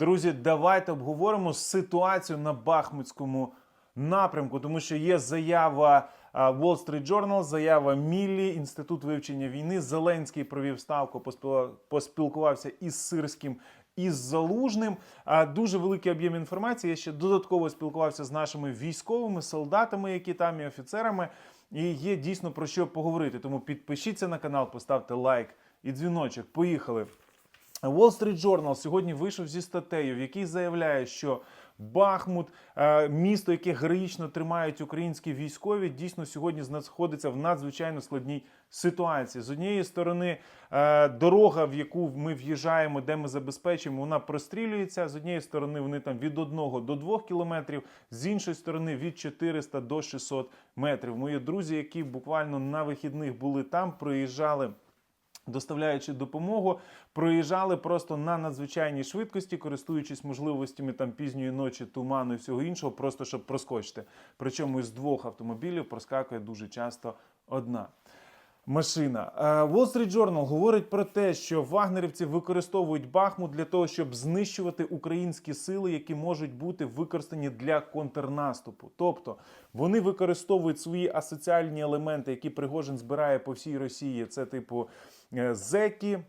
Друзі, давайте обговоримо ситуацію на Бахмутському напрямку, тому що є заява а, Wall Street Journal, заява Міллі, Інститут вивчення війни. Зеленський провів ставку, поспілкувався із Сирським. Із залужним А, дуже великий об'єм інформації. Я ще додатково спілкувався з нашими військовими солдатами, які там і офіцерами. І є дійсно про що поговорити. Тому підпишіться на канал, поставте лайк і дзвіночок. Поїхали. Wall Street Journal сьогодні вийшов зі статтею, в якій заявляє, що Бахмут, е, місто, яке героїчно тримають українські військові, дійсно сьогодні знаходиться в надзвичайно складній ситуації. З однієї сторони, е, дорога, в яку ми в'їжджаємо, де ми забезпечуємо, вона прострілюється. З однієї сторони, вони там від 1 до 2 кілометрів, з іншої сторони від 400 до 600 метрів. Мої друзі, які буквально на вихідних були там, проїжджали доставляючи допомогу, проїжджали просто на надзвичайній швидкості, користуючись можливостями там пізньої ночі, туману і всього іншого, просто щоб проскочити. Причому із двох автомобілів проскакує дуже часто одна. Машина Е, Wall Street Journal говорить про те, що вагнерівці використовують Бахмут для того, щоб знищувати українські сили, які можуть бути використані для контрнаступу. Тобто вони використовують свої асоціальні елементи, які Пригожин збирає по всій Росії. Це типу е, зеки.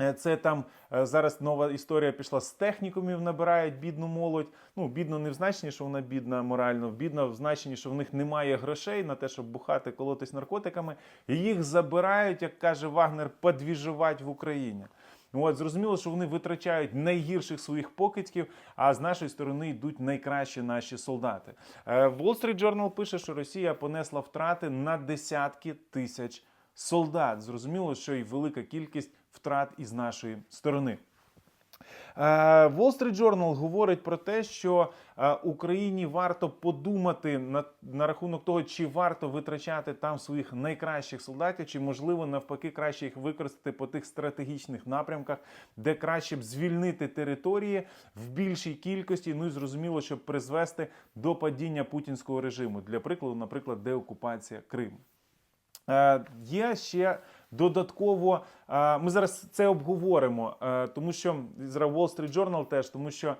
Е, Це там е, зараз нова історія пішла з технікумів, набирають бідну молодь. Ну, бідно не в значенні, що вона бідна морально, бідна в значенні, що в них немає грошей на те, щоб бухати, колотись наркотиками. І їх забирають, як каже Вагнер, подвіжувати в Україні. От зрозуміло, що вони витрачають найгірших своїх покидьків, а з нашої сторони йдуть найкращі наші солдати. Е, Wall Street Journal пише, що Росія понесла втрати на десятки тисяч солдат. Зрозуміло, що і велика кількість втрат із нашої сторони. Е, Wall Street Journal говорить про те, що е, Україні варто подумати на, на рахунок того, чи варто витрачати там своїх найкращих солдатів, чи можливо навпаки краще їх використати по тих стратегічних напрямках, де краще б звільнити території в більшій кількості. Ну і зрозуміло, щоб призвести до падіння путінського режиму. Для прикладу, наприклад, деокупація Криму. Е, Є ще додатково. е, Ми зараз це обговоримо, е, тому що зараз Wall Street Journal теж, тому що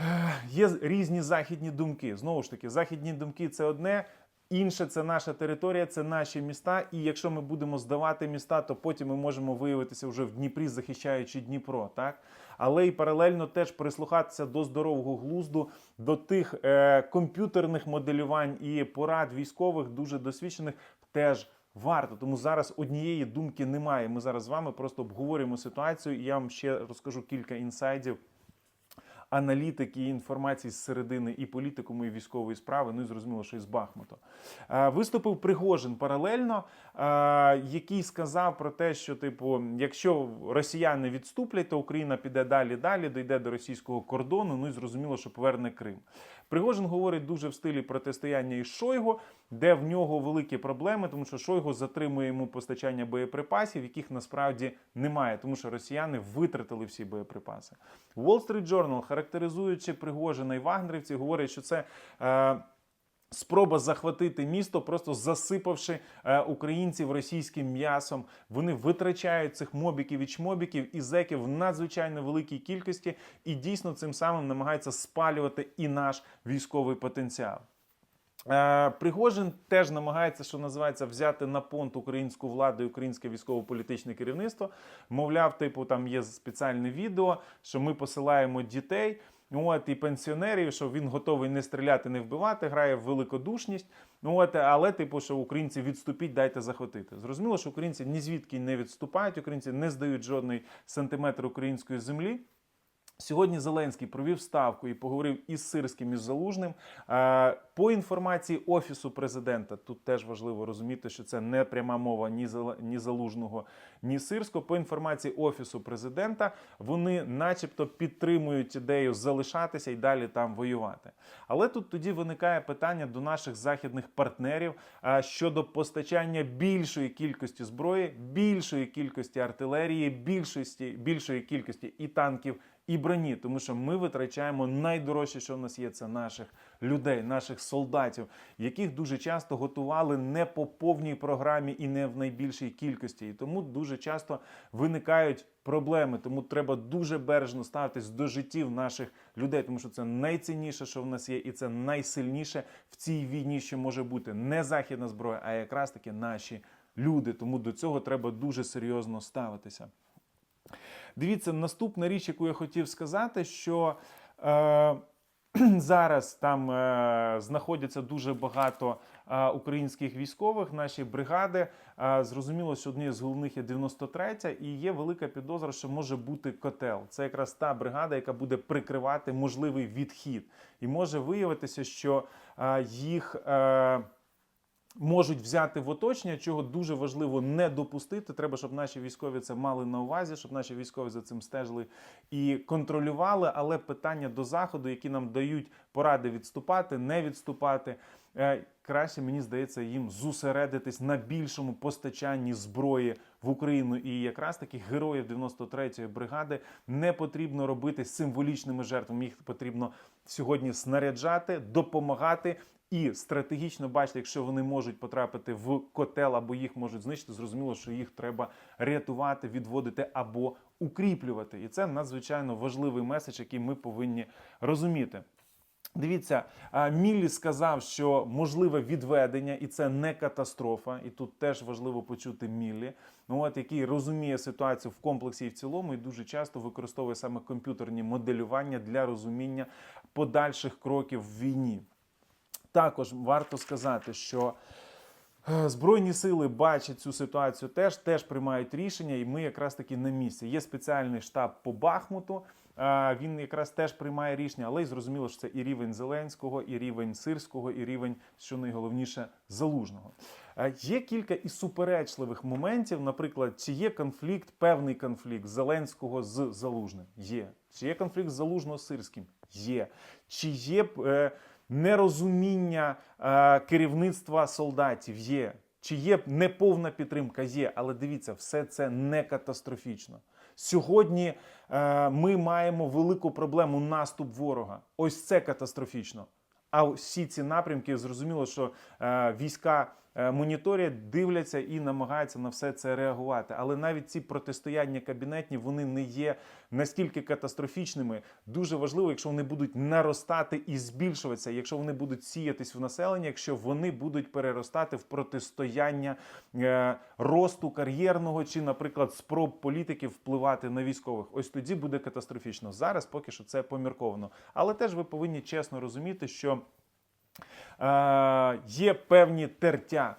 е, є різні західні думки. Знову ж таки, західні думки це одне. Інше це наша територія, це наші міста. І якщо ми будемо здавати міста, то потім ми можемо виявитися вже в Дніпрі, захищаючи Дніпро. Так але і паралельно теж прислухатися до здорового глузду, до тих е, комп'ютерних моделювань і порад військових, дуже досвідчених, теж варто. Тому зараз однієї думки немає. Ми зараз з вами просто обговорюємо ситуацію. І я вам ще розкажу кілька інсайдів аналітики і інформації з середини і політикуму, і військової справи. Ну і зрозуміло, що і з Бахмуту. Е, Виступив Пригожин паралельно, е, який сказав про те, що, типу, якщо росіяни відступлять, то Україна піде далі, далі, дійде до російського кордону. Ну і зрозуміло, що поверне Крим. Пригожин говорить дуже в стилі протистояння із Шойгу, де в нього великі проблеми, тому що Шойгу затримує йому постачання боєприпасів, яких насправді немає, тому що росіяни витратили всі боєприпаси. Wall Street Journal, характеризуючи Пригожина і вагнерівців, говорить, що це. Е, Спроба захватити місто, просто засипавши е, українців російським м'ясом. Вони витрачають цих мобіків і чмобіків і зеків в надзвичайно великій кількості, і дійсно цим самим намагаються спалювати і наш військовий потенціал. Е, Пригожин теж намагається, що називається, взяти на понт українську владу і українське військово-політичне керівництво. Мовляв, типу, там є спеціальне відео, що ми посилаємо дітей. От і пенсіонерів, що він готовий не стріляти, не вбивати, грає в великодушність. От, але, типу, що українці відступіть, дайте захватити. Зрозуміло, що українці ні звідки не відступають, українці не здають жодний сантиметр української землі. Сьогодні Зеленський провів ставку і поговорив із Сирським із Залужним. Е, По інформації Офісу президента, тут теж важливо розуміти, що це не пряма мова ні Залужного, ні Сирського. По інформації Офісу президента, вони, начебто, підтримують ідею залишатися і далі там воювати. Але тут тоді виникає питання до наших західних партнерів е, щодо постачання більшої кількості зброї, більшої кількості артилерії, більшості, більшої кількості і танків, і броні, тому що ми витрачаємо найдорожче, що в нас є, це наших людей, наших солдатів, яких дуже часто готували не по повній програмі і не в найбільшій кількості. І тому дуже часто виникають проблеми. Тому треба дуже бережно ставитись до життів наших людей, тому що це найцінніше, що в нас є, і це найсильніше в цій війні, що може бути не західна зброя, а якраз таки наші люди. Тому до цього треба дуже серйозно ставитися. Дивіться, наступна річ, яку я хотів сказати, що е, зараз там е, знаходяться дуже багато е, українських військових, наші бригади. Е, зрозуміло, що однією з головних є 93 і є велика підозра, що може бути котел. Це якраз та бригада, яка буде прикривати можливий відхід. І може виявитися, що е, їх. Е, можуть взяти в оточення, чого дуже важливо не допустити. Треба, щоб наші військові це мали на увазі, щоб наші військові за цим стежили і контролювали. Але питання до заходу, які нам дають поради відступати, не відступати. е, Краще мені здається їм зосередитись на більшому постачанні зброї в Україну. І якраз таки героїв 93-ї бригади не потрібно робити символічними жертвами. Їх потрібно сьогодні снаряджати, допомагати і стратегічно бачити, якщо вони можуть потрапити в котел або їх можуть знищити, зрозуміло, що їх треба рятувати, відводити або укріплювати. І це надзвичайно важливий меседж, який ми повинні розуміти. Дивіться, Міллі сказав, що можливе відведення, і це не катастрофа. І тут теж важливо почути Міллі, ну от який розуміє ситуацію в комплексі і в цілому, і дуже часто використовує саме комп'ютерні моделювання для розуміння подальших кроків в війні. Також варто сказати, що е, Збройні сили бачать цю ситуацію теж, теж приймають рішення, і ми якраз таки на місці. Є спеціальний штаб по Бахмуту. е, Він якраз теж приймає рішення, але й зрозуміло, що це і рівень Зеленського, і рівень Сирського, і рівень, що найголовніше, залужного. Е, Є кілька і суперечливих моментів. Наприклад, чи є конфлікт, певний конфлікт Зеленського з Залужним? Є. Чи є конфлікт з Сирським? Є. Чи є нерозуміння е, керівництва солдатів? Є. Чи є неповна підтримка? Є, але дивіться, все це не катастрофічно. Сьогодні е, ми маємо велику проблему наступ ворога. Ось це катастрофічно. А всі ці напрямки зрозуміло, що е, війська моніторять, дивляться і намагаються на все це реагувати. Але навіть ці протистояння кабінетні вони не є настільки катастрофічними. Дуже важливо, якщо вони будуть наростати і збільшуватися, якщо вони будуть сіятись в населення, якщо вони будуть переростати в протистояння е, росту кар'єрного чи, наприклад, спроб політиків впливати на військових. Ось тоді буде катастрофічно. Зараз поки що це помірковано. Але теж ви повинні чесно розуміти, що е, є певні тертя.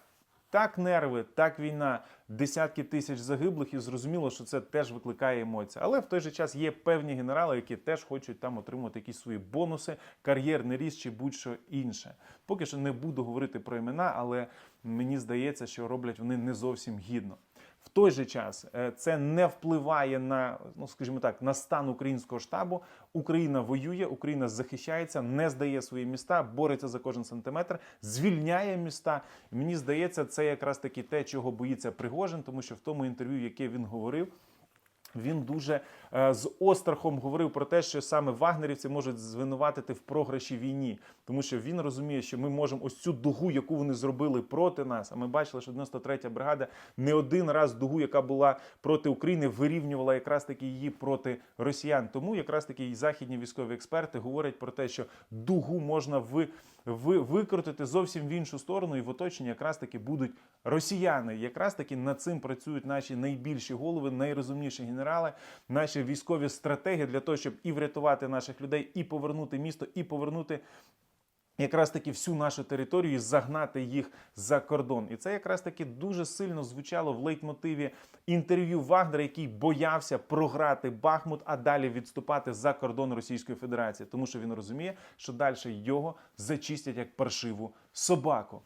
Так, нерви, так війна, десятки тисяч загиблих, і зрозуміло, що це теж викликає емоції. Але в той же час є певні генерали, які теж хочуть там отримати якісь свої бонуси, кар'єрний ріст чи будь-що інше. Поки що не буду говорити про імена, але мені здається, що роблять вони не зовсім гідно. В той же час е, це не впливає на, ну скажімо так, на стан українського штабу. Україна воює, Україна захищається, не здає свої міста, бореться за кожен сантиметр, звільняє міста. Мені здається, це якраз таки те, чого боїться Пригожин, тому що в тому інтерв'ю, яке він говорив. Він дуже е, з острахом говорив про те, що саме вагнерівці можуть звинуватити в програші війні, тому що він розуміє, що ми можемо ось цю дугу, яку вони зробили проти нас. А ми бачили, що 93-я бригада не один раз дугу, яка була проти України, вирівнювала якраз таки її проти росіян. Тому якраз таки і західні військові експерти говорять про те, що дугу можна ви, викрутити зовсім в іншу сторону, і в оточенні якраз таки будуть росіяни. Якраз таки над цим працюють наші найбільші голови, найрозумніші генерали, наші військові стратегії для того, щоб і врятувати наших людей, і повернути місто, і повернути. Якраз таки всю нашу територію і загнати їх за кордон, і це якраз таки дуже сильно звучало в лейтмотиві інтерв'ю Вагнера, який боявся програти Бахмут, а далі відступати за кордон Російської Федерації, тому що він розуміє, що далі його зачистять як паршиву собаку.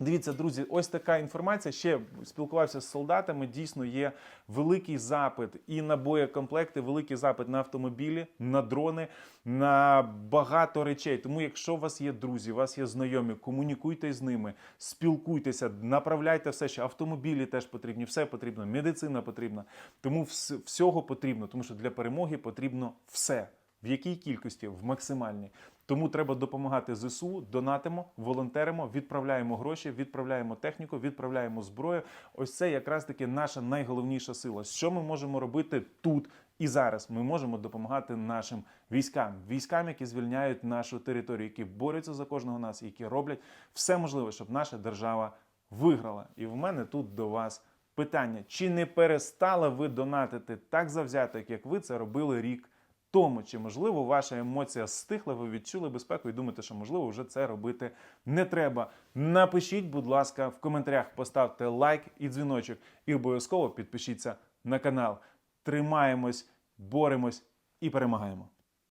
Дивіться, друзі, ось така інформація. Ще спілкувався з солдатами. Дійсно, є великий запит і на боєкомплекти, великий запит на автомобілі, на дрони, на багато речей. Тому, якщо у вас є друзі, у вас є знайомі, комунікуйте з ними, спілкуйтеся, направляйте все, що автомобілі теж потрібні, все потрібно, медицина потрібна. Тому вс- всього потрібно, тому що для перемоги потрібно все. В якій кількості? В максимальній. Тому треба допомагати ЗСУ, донатимо, волонтеримо, відправляємо гроші, відправляємо техніку, відправляємо зброю. Ось це якраз таки наша найголовніша сила. Що ми можемо робити тут і зараз? Ми можемо допомагати нашим військам, військам, які звільняють нашу територію, які борються за кожного нас, які роблять все можливе, щоб наша держава виграла. І в мене тут до вас питання: чи не перестали ви донатити так завзято, як ви це робили рік? Тому, чи можливо ваша емоція стихла, ви відчули безпеку і думаєте, що можливо вже це робити не треба. Напишіть, будь ласка, в коментарях, поставте лайк і дзвіночок, і обов'язково підпишіться на канал. Тримаємось, боремось і перемагаємо.